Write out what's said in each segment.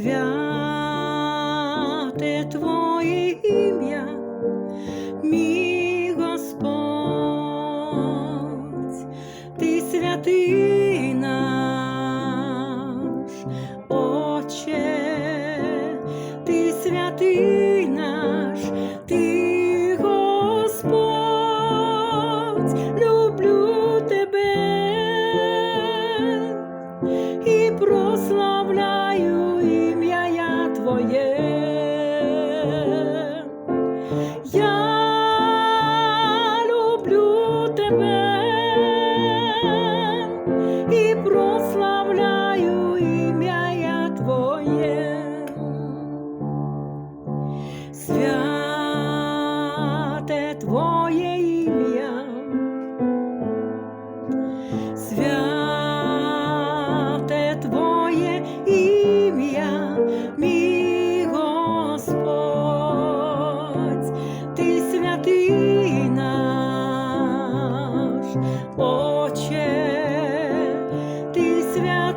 святе Твоє ім'я. Shepherd.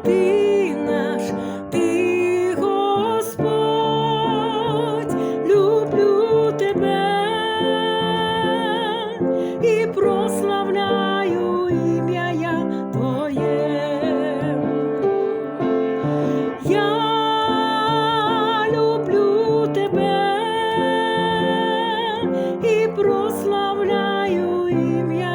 ти наш, ти Господь, люблю тебе і прославляю ім'я Твоє. Я люблю тебе і прославляю ім'я.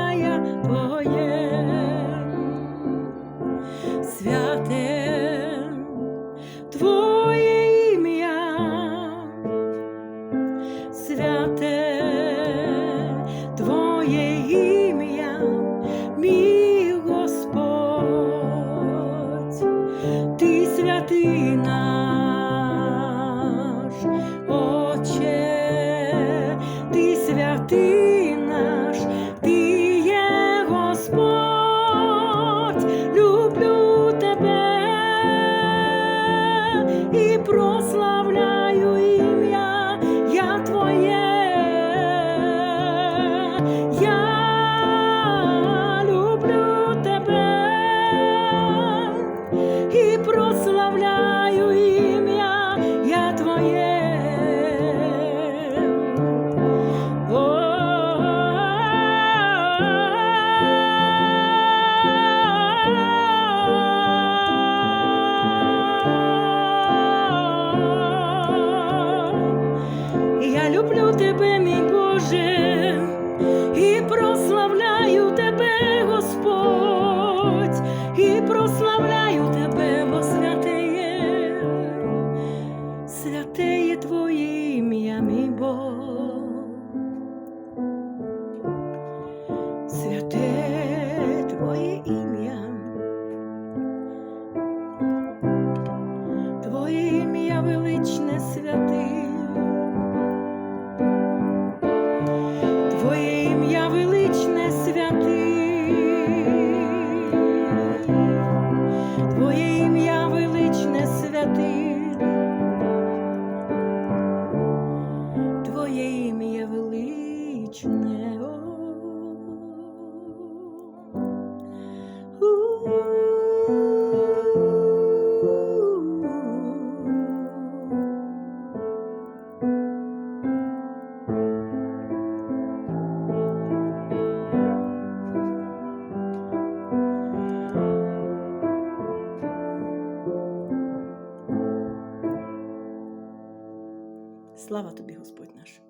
要。святе твоє ім'я, твоє ім'я величне святе, твоє ім'я величне святе. Твоє ім'я величне святе. Слава тобі, Господь наш!